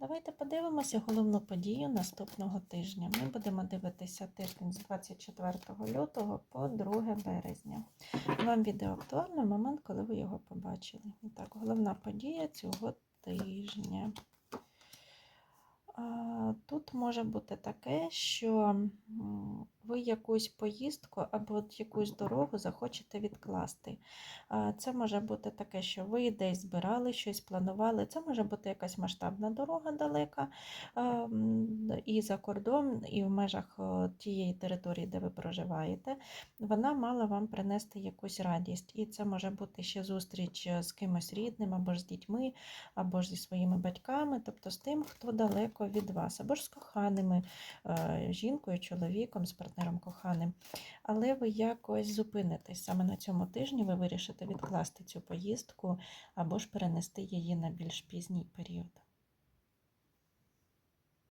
Давайте подивимося головну подію наступного тижня. Ми будемо дивитися тиждень з 24 лютого по 2 березня. Вам відео актуальне в момент, коли ви його побачили. І так, головна подія цього тижня. Тут може бути таке, що ви якусь поїздку або якусь дорогу захочете відкласти. Це може бути таке, що ви десь збирали щось, планували. Це може бути якась масштабна дорога далека і за кордон, і в межах тієї території, де ви проживаєте. Вона мала вам принести якусь радість. І це може бути ще зустріч е, з кимось рідним, або ж з дітьми, або ж зі своїми батьками, тобто з тим, хто далеко від вас, або ж з коханими е, жінкою, чоловіком, з партнером коханим. Але ви якось зупинитесь. Саме на цьому тижні ви вирішите відкласти цю поїздку або ж перенести її на більш пізній період.